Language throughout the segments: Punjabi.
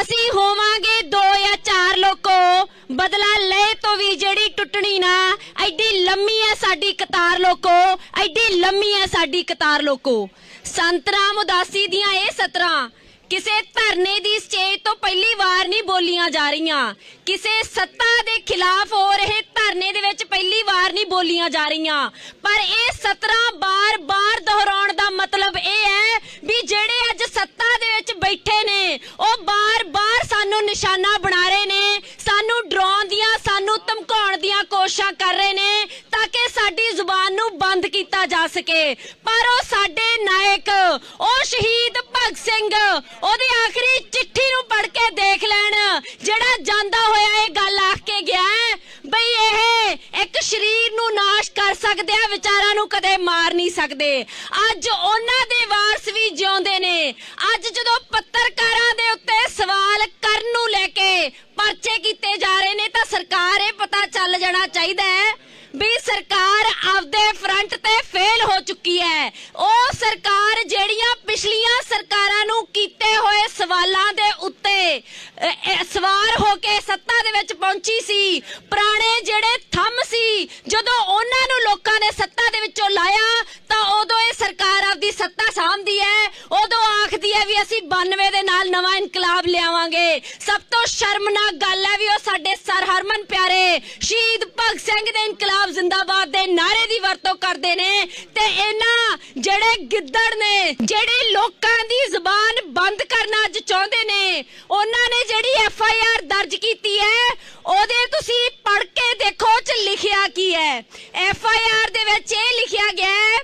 ਅਸੀਂ ਹੋਵਾਂਗੇ ਦੋ ਜਾਂ ਚਾਰ ਲੋਕੋ। ਬਦਲਾ ਲੈ ਤੋਂ ਵੀ ਜਿਹੜੀ ਟੁੱਟਣੀ ਨਾ, ਐਡੀ ਲੰਮੀ ਹੈ ਸਾਡੀ ਕਤਾਰ ਲੋਕੋ, ਐਡੀ ਲੰਮੀ ਹੈ ਸਾਡੀ ਕਤਾਰ ਲੋਕੋ। ਸੰਤਰਾਮ ਉਦਾਸੀ ਦੀਆਂ ਇਹ ਸਤਰਾਂ, ਕਿਸੇ ਧਰਨੇ ਦੀ ਸਟੇਜ ਤੋਂ ਪਹਿਲੀ ਵਾਰ ਨਹੀਂ ਬੋਲੀਆਂ ਜਾ ਰਹੀਆਂ। ਕਿਸੇ ਸੱਤਾ ਦੇ ਖਿਲਾਫ ਹੋ ਰਹੇ ਧਰਨੇ ਦੇ ਵਿੱਚ ਪਹਿਲੀ ਵਾਰ ਨਹੀਂ ਬੋਲੀਆਂ ਜਾ ਰਹੀਆਂ। ਪਰ ਇਹ ਸਤਰਾਂ ਬਾਰ-ਬਾਰ ਦੁਹਰਾਉਣ ਦਾ ਮਤਲਬ ਇਹ ਹੈ ਵੀ ਜਿਹੜੇ ਅੱਜ ਸੱਤਾ ਦੇ ਵਿੱਚ ਬੈਠੇ ਨੇ ਉਹ ਬਾਰ-ਬਾਰ ਸਾਨੂੰ ਨਿਸ਼ਾਨਾ ਬਣਾ ਰਹੇ ਨੇ, ਸਾਨੂੰ ਡਰਾਉਣ ਦੀਆਂ, ਸਾਨੂੰ ਧਮਕਾਉਣ ਦੀਆਂ ਕੋਸ਼ਿਸ਼ਾਂ ਕਰ ਰਹੇ ਨੇ ਤਾਂ ਕਿ ਸਾਡੀ ਜ਼ੁਬਾਨ ਨੂੰ ਬੰਦ ਕੀਤਾ ਜਾ ਸਕੇ। ਪਰ ਉਹ ਸਾਡੇ ਨਾਇਕ, ਉਹ ਸ਼ਹੀਦ ਭਗਤ ਸਿੰਘ, ਉਹਦੀ ਆਖਰੀ ਚਿੱਠੀ ਨੂੰ ਪੜ੍ਹ ਕੇ ਦੇਖ ਲੈਣ, ਜਿਹੜਾ ਜਾਂਦਾ ਹੋਇਆ ਇਹ ਗੱਲ ਆਖ ਕੇ ਗਿਆ ਬਈ ਇਹ ਇੱਕ ਸਰੀਰ ਨੂੰ ਨਾਸ਼ ਕਰ ਸਕਦੇ ਆ, ਵਿਚਾਰਾਂ ਨੂੰ ਕਦੇ ਮਾਰ ਨਹੀਂ ਸਕਦੇ। ਅੱਜ ਉਹਨਾਂ ਦੇ ਵਾਰਸ ਵੀ ਜਿਉਂਦੇ ਨੇ। ਅੱਜ ਜਦੋਂ ਪੱਤਰਕਾਰਾਂ ਦੇ ਉੱਤੇ ਸਵਾਲ ਕਰਨ ਨੂੰ ਲੈ ਕੇ ਪਰਚੇ ਕੀਤੇ ਜਾ ਰਹੇ ਨੇ ਤਾਂ ਸਰਕਾਰ ਇਹ ਪਤਾ ਚਾਹੀਦਾ ਹੈ ਵੀ ਸਰਕਾਰ ਆਪਦੇ ਫਰੰਟ ਤੇ ਫੇਲ ਹੋ ਚੁੱਕੀ ਹੈ। ਉਹ ਸਰਕਾਰ ਜਿਹੜੀਆਂ ਪਿਛਲੀਆਂ ਸਰਕਾਰਾਂ ਨੂੰ ਕੀਤੇ ਹੋਏ ਸਵਾਲਾਂ ਦੇ ਉੱਤੇ ਸਵਾਰ ਹੋ ਕੇ ਸੱਤਾ ਦੇ ਵਿੱਚ ਪਹੁੰਚੀ ਸੀ, ਪੁਰਾਣੇ ਜਿਹੜੇ ਥੰਮ ਸੀ, ਜਦੋਂ ਹੈ ਵੀ ਅਸੀਂ 92 ਦੇ ਨਾਲ ਨਵਾਂ ਇਨਕਲਾਬ ਲਿਆਵਾਂਗੇ। ਸਭ ਤੋਂ ਸ਼ਰਮਨਾਕ ਗੱਲ ਹੈ ਵੀ ਉਹ ਸਾਡੇ ਸਰ ਹਰਮਨ ਪਿਆਰੇ ਸ਼ਹੀਦ ਭਗਤ ਸਿੰਘ ਦੇ ਇਨਕਲਾਬ ਜ਼ਿੰਦਾਬਾਦ ਦੇ ਨਾਰੇ ਦੀ ਵਰਤੋਂ ਕਰਦੇ ਨੇ ਤੇ ਇਹਨਾਂ ਜਿਹੜੇ ਗਿੱਦੜ ਨੇ, ਜਿਹੜੇ ਲੋਕਾਂ ਦੀ ਜ਼ੁਬਾਨ ਬੰਦ ਕਰਨਾ ਅੱਜ ਚਾਹੁੰਦੇ ਨੇ, ਉਹਨਾਂ ਨੇ ਜਿਹੜੀ ਐਫ ਆਈ ਆਰ ਦਰਜ ਕੀਤੀ ਹੈ, ਉਹਦੇ ਤੁਸੀਂ ਪੜ੍ਹ ਕੇ ਦੇਖੋ ਚ ਲਿਖਿਆ ਕੀ ਹੈ। ਐਫ ਆਈ ਆਰ ਦੇ ਵਿੱਚ ਇਹ ਲਿਖਿਆ ਗਿਆ ਹੈ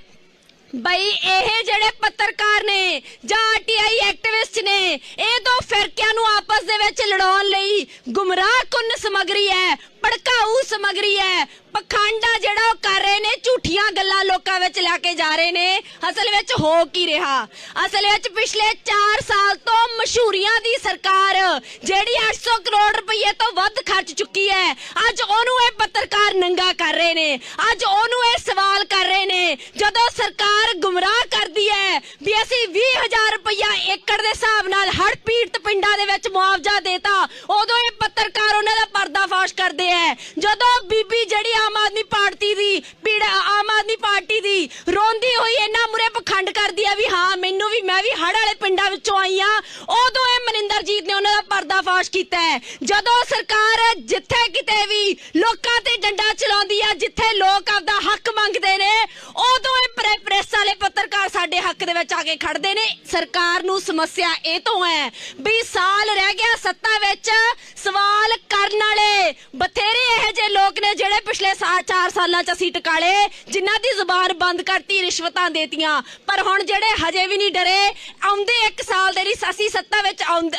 ਬਈ, ਇਹ ਜਿਹੜੇ ਪੱਤਰਕਾਰ ਨੇ ਜਾਂ ਆਰਟੀਆਈ ਐਕਟਿਵਿਸਟ ਨੇ, ਇਹ ਦੋ ਫਿਰਕਿਆਂ ਨੂੰ ਆਪਸ ਦੇ ਵਿੱਚ ਲੜਾਉਣ ਲਈ ਗੁੰਮਰਾਹ ਕੁੰਨ ਸਮਗਰੀ ਹੈ, ਭੜਕਾਊ ਸਮਗਰੀ ਹੈ, ਪਖੰਡਾ ਜਿਹੜਾ ਉਹ ਕਰ ਰਹੇ ਨੇ, ਝੂਠੀਆਂ ਗੱਲਾਂ ਲੋਕਾਂ ਵਿੱਚ ਲਿਆ ਕੇ ਜਾ ਰਹੇ ਨੇ। ਅਸਲ ਵਿੱਚ ਹੋ ਕੀ ਰਿਹਾ? ਅਸਲ ਵਿੱਚ ਪਿਛਲੇ 4 ਸਾਲ ਤੋਂ ਮਸ਼ਹੂਰੀਆਂ ਦੀ ਸਰਕਾਰ, ਜਿਹੜੀ 800 ਕਰੋੜ ਰੁਪਏ ਤੋਂ ਵੱਧ ਖਰਚ ਚੁੱਕੀ ਹੈ। ਅੱਜ ਉਹਨੂੰ ਇਹ ਪੱਤਰਕਾਰ ਨੰਗਾ ਕਰ ਰਹੇ ਨੇ। ਅੱਜ ਉਹਨੂੰ ਇਹ ਸਵਾਲ ਕਰ ਰਹੇ ਨੇ, ਜਦੋਂ ਸਰਕਾਰ ਗੁੰਮਰਾਹ ਕਰਦੀ ਹੈ ਵੀ ਅਸੀਂ 20000 ਰੁਪਇਆ ਏਕੜ ਦੇ ਹਿਸਾਬ ਨਾਲ ਹੜ ਪੀੜਤ ਪਿੰਡਾਂ ਦੇ ਵਿੱਚ ਮੁਆਵਜ਼ਾ ਦੇਤਾ, ਉਦੋਂ ਇਹ ਪੱਤਰਕਾਰ ਉਹਨਾਂ ਦਾ ਪਰਦਾਫਾਸ਼ ਕਰਦੇ ਹੈ। ਜਦੋਂ ਬੀਬੀ ਜਿਹੜੀ ਆਮ ਆਦਮੀ ਪਾਰਟੀ ਦੀ ਪੀੜ ਆਮ ਆਦਮੀ ਪਾਰਟੀ ਦੀ। ਰੋਂਦੀ ਹੋਈ ਇਹਨਾਂ ਮੁਰੇ ਪਖੰਡ ਕਰਦੀ ਹੈ ਵੀ ਹਾਂ, ਮੈਨੂੰ ਵੀ, ਮੈਂ ਵੀ ਹੜ ਵਾਲੇ ਪਿੰਡਾਂ ਵਿੱਚੋਂ ਆਈ ਆ। ਉਦੋਂ ਇਹ ਮਨਿੰਦਰਜੀਤ ਨੇ ਉਹਨਾਂ ਦਾ ਪਰਦਾਫਾਸ਼ ਕੀਤਾ ਹੈ। ਜਦੋਂ ਸਰਕਾਰ ਜਿੱਥੇ ਕਿਤੇ ਵੀ ਲੋਕਾਂ ਤੇ ਡੰਡਾ ਚਲਾਉਂਦੀ ਆ, ਜਿੱਥੇ ਲੋਕ ਆਪਦਾ ਹੱਕ ਮੰਗਦੇ ਨੇ ਉਦੋਂ ਇਹ ਪ੍ਰੇ- ਪ੍ਰੈਸ ਵਾਲੇ ਪੱਤਰਕਾਰ ਸਾਡੇ ਹੱਕ ਦੇ ਵਿੱਚ ਆ ਕੇ ਖੜਦੇ ਨੇ। ਸਰਕਾਰ ਨੂੰ ਸਮੱਸਿਆ ਇਹ ਤੋਂ ਹੈ ਵੀ ਸਾਲ ਰਹਿ ਗਿਆ ਸੱਤਾ ਵਿੱਚ। ਸਵਾਲ ਕਰਨ ਵਾਲੇ ਬਥੇਰੇ ਇਹੋ ਜਿਹੇ ਲੋਕ ਨੇ ਜਿਹੜੇ ਪਿਛਲੇ 4 ਸਾਲਾਂ ਚ ਅਸੀਂ ਟਕਾਲੇ, ਜਿਨ੍ਹਾਂ ਦੀ ਜ਼ੁਬਾਨ ਬੰਦ ਕਰਤੀ, ਰਿਸ਼ਵਤਾਂ ਦੇਤੀਆਂ। ਪਰ ਹੁਣ ਜਿਹੜੇ ਹਜੇ ਵੀ ਨਹੀਂ ਡਰੇ, ਆਉਂਦੇ 1 ਸਾਲ ਦੇ ਲਈ ਅਸੀਂ ਸੱਤਾ ਵਿੱਚ ਆਉਂਦ-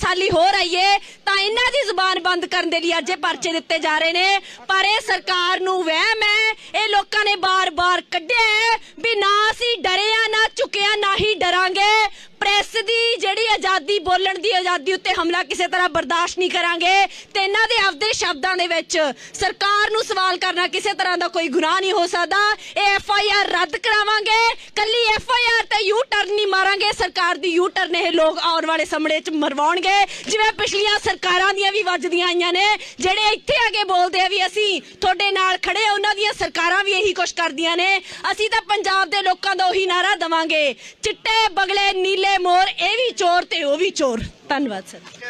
ਸਾਲੀ ਹੋਰ ਆਈਏ ਤਾਂ ਇਹਨਾਂ ਦੀ ਜ਼ੁਬਾਨ ਬੰਦ ਕਰਨ ਦੇ ਲਈ ਅੱਜ ਪਰਚੇ ਦਿੱਤੇ ਜਾ ਰਹੇ ਨੇ। ਪਰ ਇਹ ਸਰਕਾਰ ਨੂੰ ਵਹਿਮ ਹੈ। ਇਹ ਲੋਕਾਂ ਨੇ ਬਾਰ-ਬਾਰ ਕੱਢਿਆ ਹੈ ਵੀ ਨਾ ਅਸੀਂ ਡਰੇ ਆ ਨਾ ਝੁਕਿਆ ਨਾ ਹੀ ਡਰਾਂਗੇ। ਪ੍ਰੈਸ ਦੀ ਜਿਹੜੀ ਆਜ਼ਾਦੀ, ਬੋਲਣ ਦੀ ਆਜ਼ਾਦੀ ਉੱਤੇ ਹਮਲਾ ਕਿਸੇ ਤਰ੍ਹਾਂ ਬਰਦਾਸ਼ਤ ਨਹੀਂ ਕਰਾਂਗੇ, ਤੇ ਇਹਨਾਂ ਦੇ ਆਪਦੇ ਸ਼ਬਦਾਂ ਦੇ ਵਿੱਚ ਸਰਕਾਰ ਨੂੰ ਸਵਾਲ ਕਰਨਾ ਕਿਸੇ ਤਰ੍ਹਾਂ ਦਾ ਕੋਈ ਗੁਨਾਹ ਨਹੀਂ ਹੋ ਸਕਦਾ। ਇਹ ਐਫ ਆਈ ਆਰ ਰੱਦ ਕਰਾਵਾਂਗੇ। ਕੱਲੀ ਐਫ ਆਈ ਆਰ ਤੇ ਯੂ ਟਰਨ ਨਹੀਂ ਮਾਰਾਂਗੇ। ਸਰਕਾਰ ਦੀ ਯੂ ਟਰਨ ਇਹ ਲੋਕ ਆਉਣ ਵਾਲੇ ਸਮੇਂ 'ਚ ਮਰਵਾਉਣਗੇ। ਜਿਵੇਂ ਪਿਛਲੀਆਂ ਸਰਕਾਰਾਂ ਦੀਆਂ ਵੀ ਵੱਜਦੀਆਂ ਆਈਆਂ ਨੇ, ਜਿਹੜੇ ਇੱਥੇ ਆ ਕੇ ਬੋਲਦੇ ਆ ਵੀ ਅਸੀਂ ਤੁਹਾਡੇ ਨਾਲ ਖੜੇ ਉਹਨਾਂ ਦੀਆਂ ਸਰਕਾਰਾਂ ਵੀ ਇਹੀ ਕੁਛ ਕਰਦੀਆਂ ਨੇ। ਅਸੀਂ ਤਾਂ ਪੰਜਾਬ ਦੇ ਲੋਕਾਂ ਦਾ ਉਹੀ ਨਾਰਾ ਦਵਾਂਗੇ। ਚਿੱਟੇ, ਬਗਲੇ, ਨੀਲੇ ਮੋਰ, ਇਹ ਵੀ ਚੋਰ ਤੇ ਉਹ ਵੀ ਚੋਰ। ਧੰਨਵਾਦ, ਸਰ।